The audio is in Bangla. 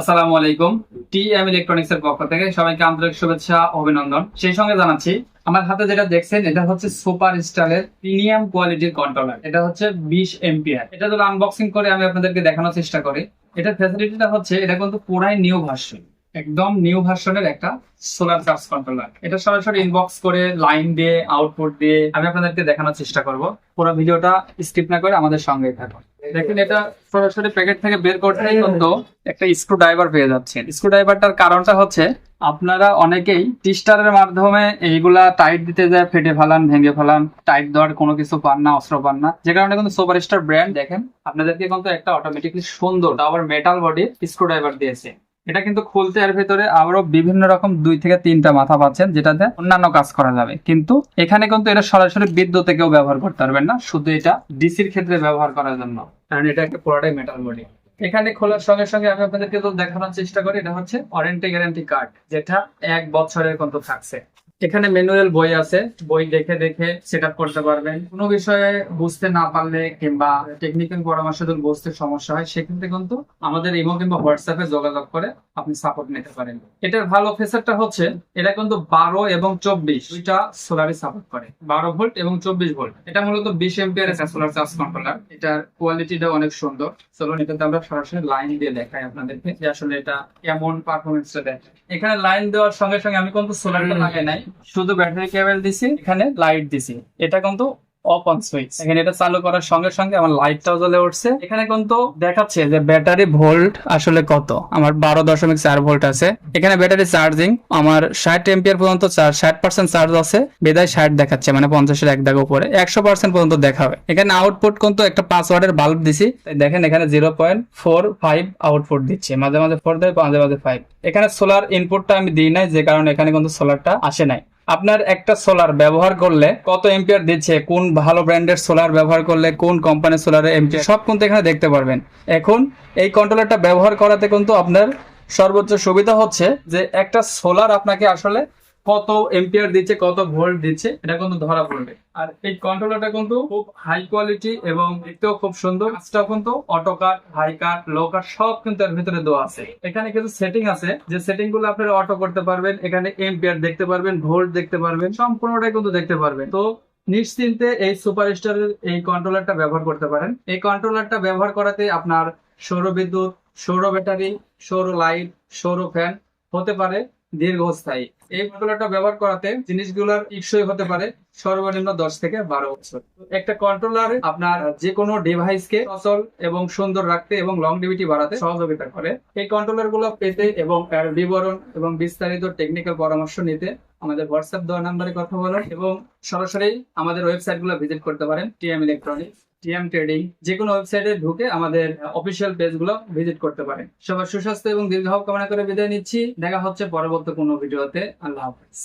আসসালামু আলাইকুম। টি এম ইলেকট্রনিক্স এর পক্ষ থেকে সবাইকে আন্তরিক শুভেচ্ছা অভিনন্দন। সেই সঙ্গে জানাচ্ছি, আমার হাতে যেটা দেখছেন, এটা হচ্ছে সুপার স্টারের প্রিমিয়াম কোয়ালিটির কন্ট্রোলার এটা হচ্ছে বিশ এমপিআর। এটা যদি আনবক্সিং করে আমি আপনাদেরকে দেখানোর চেষ্টা করি। এটার ফ্যাসিলিটিটা হচ্ছে, এটা কিন্তু পুরাই নিউ ভার্সন একদম নিউ ভার্সনের একটা সোলার চার্জ কন্ট্রোলার এটা সরাসরি ইনবক্স করে লাইন দিয়ে আউটপুট দিয়ে আমি আপনাদেরকে দেখানোর চেষ্টা করব। পুরো ভিডিওটা স্কিপ না করে আমাদের সঙ্গেই থাকুন। দেখেন, এটা সরাসরি প্যাকেট থেকে বের করতেই কিন্তু একটা স্ক্রু ড্রাইভার পেয়ে যাচ্ছেন। স্ক্রু ড্রাইভারটার কারণটা হচ্ছে, আপনারা অনেকেই টিস্টারের মাধ্যমে এইগুলা টাইট দিতে যায়, ফেটে ফেলান, ভেঙে ফেলান টাইট দেওয়ার কোনো কিছু পান না, অস্ত্র পান না। যে কারণে কিন্তু সুপার স্টার ব্র্যান্ড দেখেন, আপনাদেরকে কিন্তু একটা অটোমেটিকলি সুন্দর আবার মেটাল বডি স্ক্রু ড্রাইভার দিয়েছে। এটা কিন্তু খুলতে এর ভেতরে আবারও বিভিন্ন রকম দুই থেকে তিনটা মাথা পাচ্ছেন, যেটাতে অন্যান্য কাজ করা যাবে। কিন্তু এখানে কিন্তু এটা সরাসরি বিদ্যুতে কেউ ব্যবহার করতে পারবেন না, শুধু এটা ডিসির ক্ষেত্রে ব্যবহার করার জন্য। কারণ এটা একটা পুরোটাই মেটাল বডি এখানে খোলার সঙ্গে সঙ্গে আমি আপনাদেরকে দেখানোর চেষ্টা করি, এটা হচ্ছে ওয়ারেন্টি গ্যারান্টি কার্ড, যেটা এক বছরের কিন্তু থাকছে। এখানে ম্যানুয়াল বই আছে। বই দেখে দেখে সেট করতে পারবেন। কোনো বিষয়ে বুঝতে না পারলে কিংবা টেকনিক্যাল পরামর্শ যদি বুঝতে সমস্যা হয় সেক্ষেত্রে কিন্তু আমাদের ইমো কিংবা হোয়াটসঅ্যাপে যোগাযোগ করে আপনি সাপোর্ট নিতে পারেন। এটার ভালো ফিচারটা হচ্ছে এটা কিন্তু বারো এবং চব্বিশ দুইটা সোলারই সাপোর্ট করে। বারো ভোল্ট এবং চব্বিশ ভোল্ট এটা মূলত বিশ এমপিয়ার একটা সোলার চার্জ কন্ট্রোলার এটার কোয়ালিটিটা অনেক সুন্দর। চলুন এটাতে আমরা সরাসরি লাইন দিয়ে দেখাই আপনাদেরকে যে আসলে এটা কেমন পারফরমেন্সটা দেয়। এখানে লাইন দেওয়ার সঙ্গে সঙ্গে আমি কিন্তু সোলারটা লাগাই নাই। শুধু ব্যাটারি কেবল দিছি এখানে লাইট দিছি। এটা কিন্তু অফ অন সুইচ এখানে এটা চালু করার সঙ্গে সঙ্গে আমার লাইটটাও জ্বলে উঠছে। এখানে কিন্তু দেখাচ্ছে যে ব্যাটারি ভোল্ট আসলে কত। আমার বারো দশমিক চার ভোল্ট আছে। এখানে ব্যাটারি চার্জিং আমার ষাট এম্পিয়ার পর্যন্ত ষাট পার্সেন্ট চার্জ আছে। বেদায় ষাট দেখাচ্ছে মানে পঞ্চাশের এক দাগ উপরে। একশো পার্সেন্ট পর্যন্ত দেখাবে। এখানে আউটপুট কিন্তু একটা পাঁচ ওয়াটের বাল্ব দিছি। দেখেন, এখানে zero point four five output দিচ্ছে। মাঝে মাঝে ফোর দেয়, মাঝে মাঝে ফাইভ এখানে সোলার ইনপুটটা আমি দিই নাই, যে কারণে এখানে কিন্তু সোলারটা আসে নাই। আপনার একটা সোলার ব্যবহার করলে কত এম্পিয়ার দিচ্ছে, কোন ভালো ব্র্যান্ডের সোলার ব্যবহার করলে, কোন কোম্পানির সোলারের এম্পিয়ার সব কিন্তু এখানে দেখতে পারবেন। এখন এই কন্ট্রোলারটা ব্যবহার করাতে কিন্তু আপনার সর্বোচ্চ সুবিধা হচ্ছে যে একটা সোলার আপনাকে আসলে কত এম্পিয়ার দিচ্ছে, কত ভোল্ট দিচ্ছে, এটা কিন্তু ধরা পড়বে। আর এই কন্ট্রোলারটা কিন্তু খুব হাই কোয়ালিটি এবং দেখতেও খুব সুন্দর। কাজটাও কিন্তু অটো কাট হাই কাট লো কাট সব কিন্তু এর ভিতরে দেওয়া আছে। এখানে কিছু সেটিং আছে, যে সেটিংগুলো আপনারা অটো করতে পারবেন, এখানে এম্পিয়ার দেখতে পারবেন ভোল্ট দেখতে পারবেন, সম্পূর্ণটাই কিন্তু দেখতে পারবেন। তো নিশ্চিন্তে এই সুপার সুপারস্টারের এই কন্ট্রোলারটা ব্যবহার করতে পারেন। এই কন্ট্রোলারটা ব্যবহার করাতে আপনার সৌর বিদ্যুৎ সৌর ব্যাটারি সৌর লাইট সৌর ফ্যান হতে পারে। দীর্ঘস্থায়ী। এই কন্ট্রোলারটা ব্যবহার করাতে জিনিসগুলোর টিকসই হতে পারে সর্বনিম্ন দশ থেকে বারো বছর। একটা কন্ট্রোলার আপনার যে কোনো ডিভাইসকে সচল এবং সুন্দর রাখতে এবং লংডিভিটি বাড়াতে সহযোগিতা করে। এই কন্ট্রোলারগুলো পেতে এবং এর বিবরণ এবং বিস্তারিত টেকনিক্যাল পরামর্শ নিতে আমাদের হোয়াটসঅ্যাপ দেওয়া নাম্বারে কথা বলুন এবং সরাসরি আমাদের ওয়েবসাইটগুলো ভিজিট করতে পারেন টিএম ইলেকট্রনিক্স টিএম ট্রেডিং যে কোনো ওয়েবসাইটে ঢুকে আমাদের অফিসিয়াল পেজগুলো ভিজিট করতে পারেন। সবার সুস্বাস্থ্য এবং দীর্ঘ কামনা করে বিদায় নিচ্ছি। দেখা হচ্ছে পরবর্তী কোনো ভিডিওতে। আল্লাহ হাফিজ।